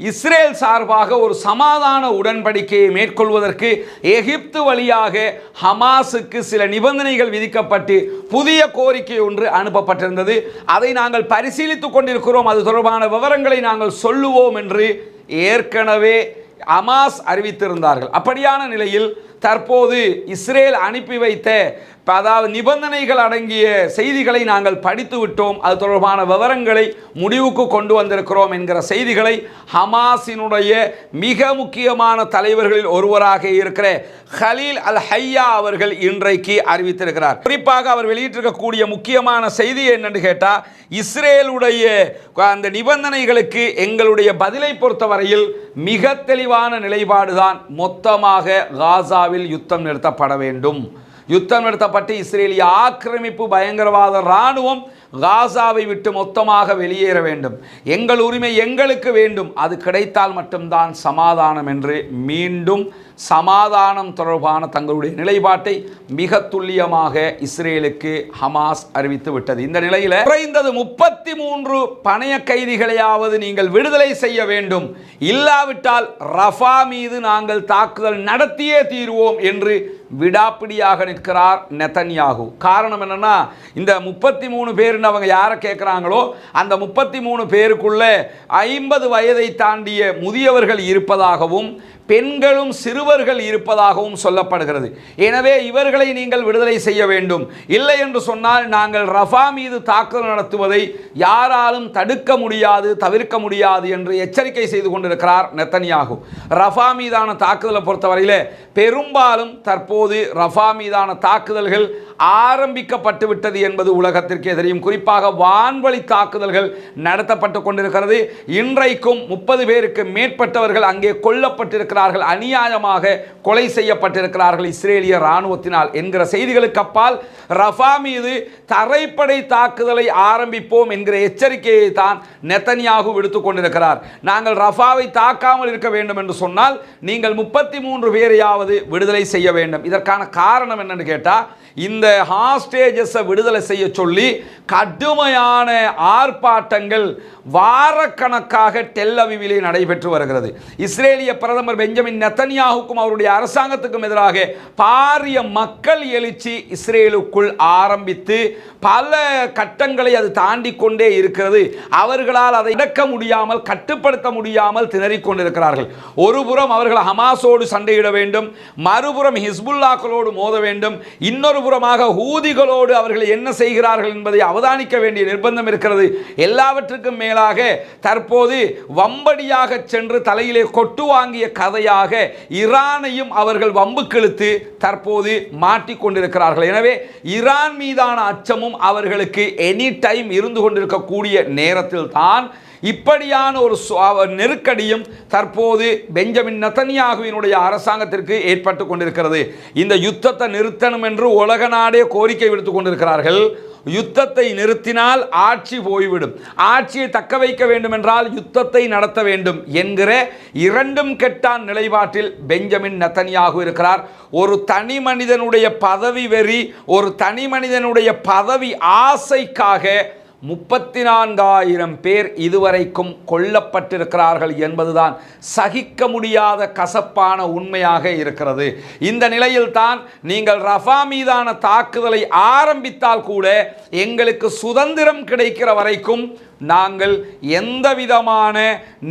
Israel சார்பாக ஒரு சமாதான உடன்படிக்கையை மேற்கொள்வதற்கு எகிப்து வழியாக ஹமாஸுக்கு சில நிபந்தனைகள் விதிக்கப்பட்டு புதிய கோரிக்கை ஒன்று அனுப்பப்பட்டிருந்தது. அதை நாங்கள் பரிசீலித்துக் கொண்டிருக்கிறோம். அது தொடர்பான விவரங்களை நாங்கள் சொல்லுவோம் என்று ஏற்கனவே ஹமாஸ் அறிவித்திருந்தார்கள். அப்படியான நிலையில் தற்போது இஸ்ரேல் அனுப்பி வைத்த அதாவது நிபந்தனைகள் அடங்கிய செய்திகளை நாங்கள் படித்து விட்டோம். அது தொடர்பான விவரங்களை முடிவுக்கு கொண்டு வந்திருக்கிறோம் என்கிற செய்திகளை ஹமாஸினுடைய மிக முக்கியமான தலைவர்களில் ஒருவராக இருக்கிற ஹலீல் அல் ஹையா அவர்கள் இன்றைக்கு அறிவித்திருக்கிறார். குறிப்பாக அவர் வெளியிட்டிருக்கக்கூடிய முக்கியமான செய்தி என்னன்னு கேட்டால் இஸ்ரேலுடைய அந்த நிபந்தனைகளுக்கு எங்களுடைய பதிலை பொறுத்தவரையில் மிக தெளிவாக தெளிவான நிலைப்பாடுதான் மொத்தமாக காசாவில் யுத்தம் நிறுத்தப்பட வேண்டும். யுத்தம் நிறுத்தப்பட்டு இஸ்ரேலிய ஆக்கிரமிப்பு பயங்கரவாத இராணுவம் காசாவை விட்டு மொத்தமாக வெளியேற வேண்டும். எங்கள் உரிமை எங்களுக்கு வேண்டும். அது கிடைத்தால் மட்டும்தான் சமாதானம் என்று மீண்டும் சமாதானம் தொடர்பான தங்களுடைய நிலைப்பாட்டை மிக துல்லியமாக இஸ்ரேலுக்கு ஹமாஸ் அறிவித்து விட்டது. இந்த நிலையில் குறைந்தது முப்பத்தி மூன்று பணைய கைதிகளையாவது நீங்கள் விடுதலை செய்ய வேண்டும். இல்லாவிட்டால் ரஃபா மீது நாங்கள் தாக்குதல் நடத்தியே தீருவோம் என்று விடாப்பிடியாக நிற்கிறார் நெத்தன்யாகு. காரணம் என்னென்னா இந்த முப்பத்தி மூணு பேருன்னு அவங்க யாரை கேட்குறாங்களோ அந்த முப்பத்தி மூணு பேருக்குள்ளே ஐம்பது வயதை தாண்டிய முதியவர்கள் இருப்பதாகவும் பெண்களும் சிறுவர்கள் இருப்பதாகவும் சொல்லப்படுகிறது. எனவே இவர்களை நீங்கள் விடுதலை செய்ய வேண்டும். இல்லை என்று சொன்னால் நாங்கள் ரஃபா மீது தாக்குதல் நடத்துவதை யாராலும் தடுக்க முடியாது தவிர்க்க முடியாது என்று எச்சரிக்கை செய்து கொண்டிருக்கிறார் நெத்தனியாகு. ரஃபா மீதான தாக்குதலை பொறுத்தவரையில் பெரும்பாலும் தற்போது ரஃபா மீதான தாக்குதல்கள் ஆரம்பிக்கப்பட்டு விட்டது என்பது உலகத்திற்கே தெரியும். குறிப்பாக வான்வழி தாக்குதல்கள் நடத்தப்பட்டு கொண்டிருக்கிறது. இன்றைக்கும் முப்பது பேருக்கு மேற்பட்டவர்கள் அங்கே கொல்லப்பட்டிருக்கிறார்கள். அநியாயமாக கொலை செய்யப்பட்டிருக்கிறார்கள் இஸ்ரேலிய இராணுவத்தினால் என்கிற செய்திகளுக்கு அப்பால் ரஃபா மீது தரைப்படை தாக்குதலை ஆரம்பிப்போம் என்கிற எச்சரிக்கையை தான் நெத்தனியாகு விடுத்துக் கொண்டிருக்கிறார். நாங்கள் ரஃபாவை தாக்காமல் இருக்க வேண்டும் என்று சொன்னால் நீங்கள் முப்பத்தி மூன்று பேரையாவது விடுதலை செய்ய வேண்டும். இதற்கான காரணம் என்னன்னு கேட்டால் இந்த ஹாஸ்டேஜஸை விடுதலை செய்ய சொல்லி கடுமையான ஆர்ப்பாட்டங்கள் வாரக்கணக்காக டெல்லவிவிலே நடைபெற்று வருகிறது. இஸ்ரேலிய பிரதமர் பெஞ்சமின் நெத்தனியாவுக்கும் அவருடைய அரசாங்கத்துக்கும் எதிராக பாரிய மக்கள் எழுச்சி இஸ்ரேலுக்குள் ஆரம்பித்து பல கட்டங்களை அது தாண்டி கொண்டே இருக்கிறது. அவர்களால் அதை இடக்க முடியாமல் கட்டுப்படுத்த முடியாமல் திணறிக் கொண்டிருக்கிறார்கள். ஒருபுறம் அவர்கள் ஹமாஸோடு சண்டையிட வேண்டும் மறுபுறம் ஹிஸ்புல் ஹிஸ்புல்லாக்களோடு மோத வேண்டும். இன்னொரு புறமாக ஊதிகளோடு அவர்கள் என்ன செய்கிறார்கள் என்பதை அவதானிக்க வேண்டிய நிர்பந்தம் இருக்கிறது. எல்லாவற்றுக்கும் மேலாக தற்போது வம்படியாக சென்று தலையிலே கொட்டு வாங்கிய கதையாக ஈரானையும் அவர்கள் வம்புக்கிழுத்து தற்போது மாட்டிக்கொண்டிருக்கிறார்கள் எனவே ஈரான் மீதான அச்சமும் அவர்களுக்கு எனி டைம் இருந்து கொண்டிருக்கக்கூடிய நேரத்தில் தான் இப்படியான ஒரு நெருக்கடியும் தற்போது பெஞ்சமின் நத்தனியாகுவினுடைய அரசாங்கத்திற்கு ஏற்பட்டு கொண்டிருக்கிறது. இந்த யுத்தத்தை நிறுத்தணும் என்று உலக நாடே கோரிக்கை விடுத்து கொண்டிருக்கிறார்கள். யுத்தத்தை நிறுத்தினால் ஆட்சி போய்விடும். ஆட்சியை தக்க வைக்க வேண்டும் என்றால் யுத்தத்தை நடத்த வேண்டும் என்கிற இரண்டும் கெட்டான் நிலைப்பாட்டில் பெஞ்சமின் நத்தனியாகவும் இருக்கிறார். ஒரு தனி மனிதனுடைய பதவி வெறி ஒரு தனி மனிதனுடைய பதவி ஆசைக்காக முப்பத்தி நான்காயிரம் பேர் இதுவரைக்கும் கொல்லப்பட்டிருக்கிறார்கள் என்பதுதான் சகிக்க முடியாத கசப்பான உண்மையாக இருக்கிறது. இந்த நிலையில்தான் நீங்கள் ரஃபா மீதான தாக்குதலை ஆரம்பித்தால் கூட எங்களுக்கு சுதந்திரம் கிடைக்கிற வரைக்கும் நாங்கள் எந்த விதமான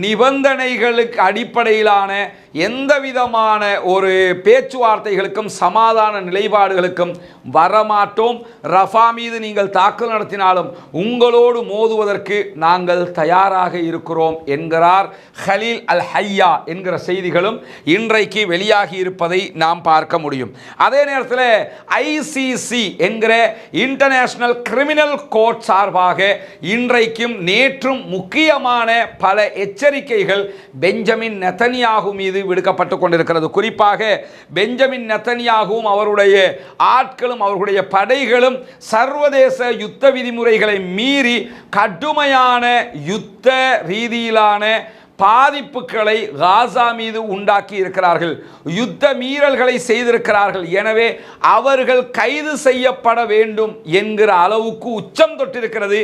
நிபந்தனைகளுக்கு அடிப்படையிலான எந்த விதமான ஒரு பேச்சுவார்த்தைகளுக்கும் சமாதான நிலைப்பாடுகளுக்கும் வரமாட்டோம். ரஃபா மீது நீங்கள் தாக்கல் நடத்தினாலும் உங்களோடு மோதுவதற்கு நாங்கள் தயாராக இருக்கிறோம் என்கிறார் ஹலீல் அல் ஹையா என்கிற செய்திகளும் இன்றைக்கு வெளியாகி இருப்பதை நாம் பார்க்க முடியும். அதே நேரத்தில் ஐசிசி என்கிற இன்டர்நேஷனல் கிரிமினல் கோர்ட் சார்பாக இன்றைக்கும் நேற்றும் முக்கியமான பல எச்சரிக்கைகள் பெஞ்சமின் நெத்தனியாகு மீது விடுக்கப்பட்டு கொண்டிருக்கிறது. குறிப்பாக பெஞ்சமின் நெத்தனியாகவும் அவருடைய ஆட்களும் அவர்களுடைய படைகளும் சர்வதேச யுத்த விதிமுறைகளை மீறி கடுமையான யுத்த ரீதியிலான பாதிப்புகளை காசா மீது உண்டாக்கி இருக்கிறார்கள். யுத்த மீறல்களை செய்திருக்கிறார்கள். எனவே அவர்கள் கைது செய்யப்பட வேண்டும் என்கிற அளவுக்கு உச்சம் தொட்டிருக்கிறது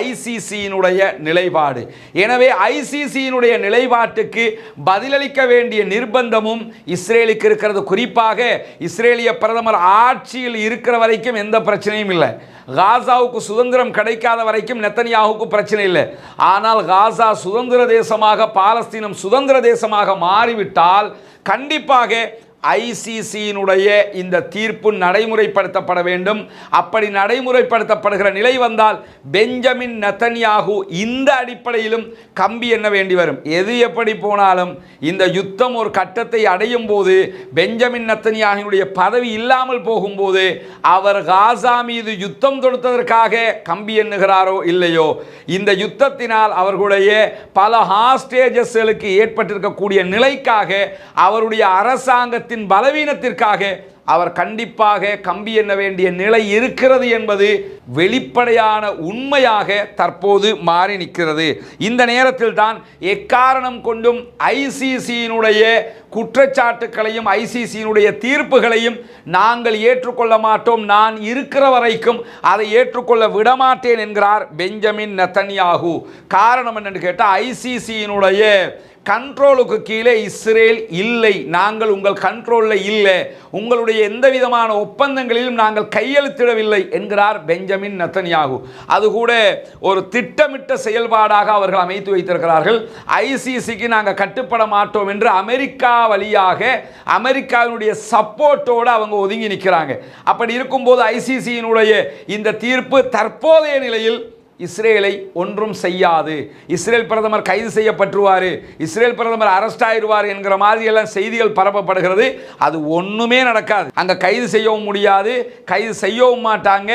ஐசிசியினுடைய நிலைப்பாடு. எனவே ஐசிசியினுடைய நிலைப்பாட்டுக்கு பதிலளிக்க வேண்டிய நிர்பந்தமும் இஸ்ரேலுக்கு இருக்கிறது. குறிப்பாக இஸ்ரேலிய பிரதமர் ஆட்சியில் இருக்கிற வரைக்கும் எந்த பிரச்சனையும் இல்லை. காசாவுக்கு சுதந்திரம் கிடைக்காத வரைக்கும் நெத்தனியாவுக்கு பிரச்சனை இல்லை. ஆனால் காசா சுதந்திர தேசமாக பாலஸ்தீனம் சுதந்திர தேசமாக மாறிவிட்டால் கண்டிப்பாக ஐசிசியினுடைய இந்த தீர்ப்பு நடைமுறைப்படுத்தப்பட வேண்டும். அப்படி நடைமுறைப்படுத்தப்படுகிற நிலை வந்தால் பெஞ்சமின் நத்தன்யாகு இந்த அடிப்படையிலும் கம்பி என்ன வேண்டி வரும். எது எப்படி போனாலும் இந்த யுத்தம் ஒரு கட்டத்தை அடையும் போது பெஞ்சமின் நத்தன்யாகினுடைய பதவி இல்லாமல் போகும்போது அவர் காசா மீது யுத்தம் தொடுத்ததற்காக கம்பி எண்ணுகிறாரோ இல்லையோ இந்த யுத்தத்தினால் அவர்களுடைய பல ஹாஸ்டேஜஸ்களுக்கு ஏற்பட்டிருக்கக்கூடிய நிலைக்காக அவருடைய அரசாங்கத்தின் பலவீனத்திற்காக அவர் கண்டிப்பாக கம்பி எண்ண வேண்டிய நிலை இருக்கிறது என்பது வெளிப்படையான உண்மையாக தற்போது மாறி நிற்கிறது. இந்த நேரத்தில் தான் எக்காரணம் கொண்டும் ஐசிசியினுடைய குற்றச்சாட்டுக்களையும் ஐசிசியினுடைய தீர்ப்புகளையும் நாங்கள் ஏற்றுக்கொள்ள மாட்டோம். நான் இருக்கிற வரைக்கும் அதை ஏற்றுக்கொள்ள விடமாட்டேன் என்கிறார் பெஞ்சமின் நெத்தன்யாகு. காரணம் என்னென்னு கேட்டால் ஐசிசியினுடைய கண்ட்ரோலுக்கு கீழே இஸ்ரேல் இல்லை. நாங்கள் உங்கள் கண்ட்ரோலில் இல்லை. உங்களுடைய எந்த விதமான ஒப்பந்தங்களிலும் நாங்கள் கையெழுத்திடவில்லை என்கிறார் பெஞ்சமின் நத்தன்யாகு. அது கூட ஒரு திட்டமிட்ட செயல்பாடாக அவர்கள் அமைத்து வைத்திருக்கிறார்கள். ஐசிசிக்கு நாங்கள் கட்டுப்பட மாட்டோம் என்று அமெரிக்கா வழியாக அமெரிக்காவினுடைய சப்போர்ட்டோடு அவங்க ஒதுங்கி நிற்கிறாங்க. அப்படி இருக்கும்போது ஐசிசியினுடைய இந்த தீர்ப்பு தற்போதைய நிலையில் இஸ்ரேலை ஒன்றும் செய்யாது. இஸ்ரேல் பிரதமர் கைது செய்யப்பட்டுருவார். இஸ்ரேல் பிரதமர் அரெஸ்ட் ஆயிடுவார் என்கிற மாதிரியெல்லாம் செய்திகள் பரப்பப்படுகிறது. அது ஒன்றுமே நடக்காது. அங்கே கைது செய்யவும் முடியாது. கைது செய்யவும் மாட்டாங்க.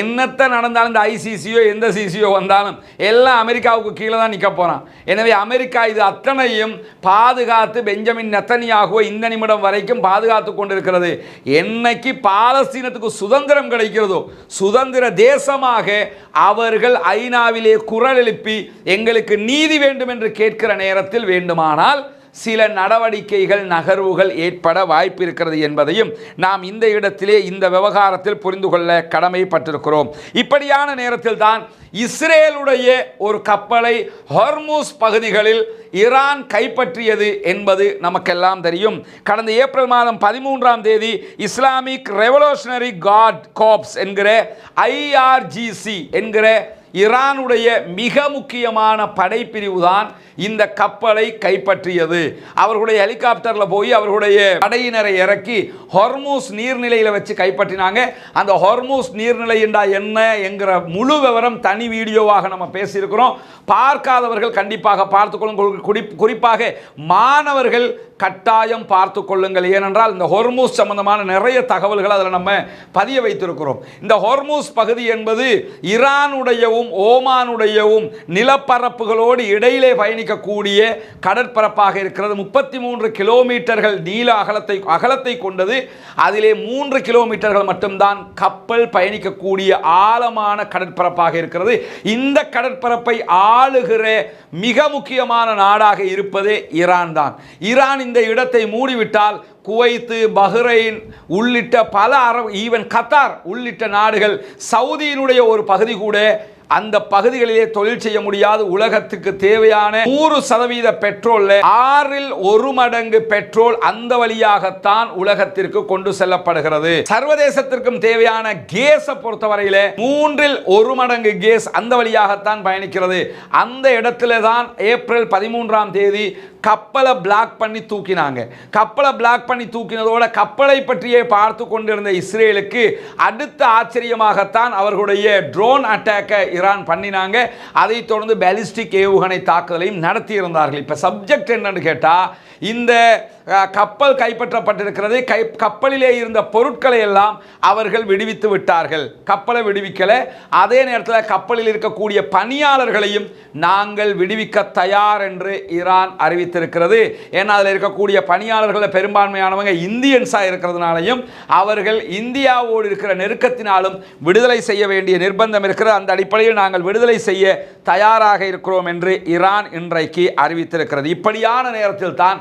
என்னத்தை நடந்தாலும் இந்த ஐசிசியோ எந்த சிசியோ வந்தாலும் எல்லாம் அமெரிக்காவுக்கு கீழே தான் நிற்க போகிறான் எனவே அமெரிக்கா இது அத்தனையும் பாதுகாத்து பெஞ்சமின் நெத்தனியாகவோ இந்த நிமிடம் வரைக்கும் பாதுகாத்து கொண்டிருக்கிறது. என்னைக்கு பாலஸ்தீனத்துக்கு சுதந்திரம் கிடைக்கிறதோ சுதந்திர தேசமாக அவர்கள் ஐநாவிலே குரல் எழுப்பி எங்களுக்கு நீதி வேண்டும் என்று கேட்கிற நேரத்தில் வேண்டுமானால் சில நடவடிக்கைகள் நகர்வுகள் ஏற்பட வாய்ப்பு இருக்கிறது என்பதையும் நாம் இந்த இடத்திலே இந்த விவகாரத்தில் புரிந்து கொள்ள கடமைப்பட்டிருக்கிறோம். இப்படியான நேரத்தில் தான் இஸ்ரேலுடைய ஒரு கப்பலை ஹொர்மூஸ் பகுதிகளில் ஈரான் கைப்பற்றியது என்பது நமக்கெல்லாம் தெரியும். கடந்த ஏப்ரல் மாதம் பதிமூன்றாம் தேதி இஸ்லாமிக் ரெவல்யூஷனரி காட் காப்ஸ் என்கிற ஐஆர்ஜிசி என்கிற ஈரானுடைய மிக முக்கியமான படைப்பிரிவு தான் இந்த கப்பலை கைப்பற்றியது. அவர்களுடைய ஹெலிகாப்டரில் போய் அவர்களுடைய படையினரை இறக்கி ஹொர்மூஸ் நீர்நிலையில் வச்சு கைப்பற்றினாங்க. அந்த ஹொர்மூஸ் நீர்நிலைண்டா என்ன என்கிற முழு விவரம் தனி வீடியோவாக நம்ம பேசியிருக்கிறோம். பார்க்காதவர்கள் கண்டிப்பாக பார்த்துக்கொள்ளும் குறிப்பாக மாணவர்கள் கட்டாயம் பார்த்து கொள்ளுங்கள். ஏனென்றால் இந்த ஹொர்மூஸ் சம்பந்தமான நிறைய தகவல்கள் அதில் நம்ம பதிய வைத்திருக்கிறோம். இந்த ஹொர்மூஸ் பகுதி என்பது ஈரானுடையவும் ஓமானுடையவும் நிலப்பரப்புகளோடு இடையிலே பயணிக்கக்கூடிய கடற்பரப்பாக இருக்கிறது. முப்பத்தி மூன்று கிலோமீட்டர்கள் நீள அகலத்தை அகலத்தை கொண்டது. அதிலே மூன்று கிலோமீட்டர்கள் மட்டும்தான் கப்பல் பயணிக்கக்கூடிய ஆழமான கடற்பரப்பாக இருக்கிறது. இந்த கடற்பரப்பை ஆளுகிற மிக முக்கியமான நாடாக இருப்பதே ஈரான் தான். ஈரான் இந்த இடத்தை மூடிவிட்டால் குவைத்து பஹ்ரைன் உள்ளிட்ட பல அரபு ஈவன் கத்தார் உள்ளிட்ட நாடுகள் சவுதியினுடைய ஒரு பகுதி கூட அந்த பகுதிகளிலே தொழில் செய்ய முடியாது. உலகத்துக்கு தேவையான நூறு சதவீத பெட்ரோல்ல ஆறில் ஒரு மடங்கு பெட்ரோல் அந்த வழியாகத்தான் உலகத்திற்கு கொண்டு செல்லப்படுகிறது. சர்வதேசத்திற்கும் தேவையான கேஸை பொறுத்தவரையில மூன்றில் ஒரு மடங்கு கேஸ் அந்த வழியாகத்தான் பயணிக்கிறது. அந்த இடத்துல தான் ஏப்ரல் பதிமூன்றாம் தேதி கப்பலை பிளாக் பண்ணி தூக்கினாங்க. கப்பலை பிளாக் பண்ணி தூக்கினதோட கப்பலை பற்றியே பார்த்து கொண்டிருந்த இஸ்ரேலுக்கு அடுத்த ஆச்சரியமாகத்தான் அவர்களுடைய ட்ரோன் அட்டாக்கை ஈரான் பண்ணினாங்க. அதைத் தொடர்ந்து பேலிஸ்டிக் ஏவுகணை தாக்குதலையும் நடத்தியிருந்தார்கள். இப்போ சப்ஜெக்ட் என்னன்னு கேட்டால் இந்த கப்பல் கைப்பற்றப்பட்டிருக்கிறது. கை கப்பலிலே இருந்த பொருட்களை எல்லாம் அவர்கள் விடுவித்து விட்டார்கள். கப்பலை விடுவிக்கலை. அதே நேரத்தில் கப்பலில் இருக்கக்கூடிய பணியாளர்களையும் நாங்கள் விடுவிக்க தயார் என்று ஈரான் அறிவித்து வைத்திருக்கிறது. ஏன்னா அதில் இருக்கக்கூடிய பணியாளர்களில் பெரும்பான்மையானவங்க இந்தியன்ஸாக இருக்கிறதுனாலையும் அவர்கள் இந்தியாவோடு இருக்கிற நெருக்கத்தினாலும் விடுதலை செய்ய வேண்டிய நிர்பந்தம் இருக்கிறது. அந்த அடிப்படையில் நாங்கள் விடுதலை செய்ய தயாராக இருக்கிறோம் என்று ஈரான் இன்றைக்கு அறிவித்திருக்கிறது. இப்படியான நேரத்தில் தான்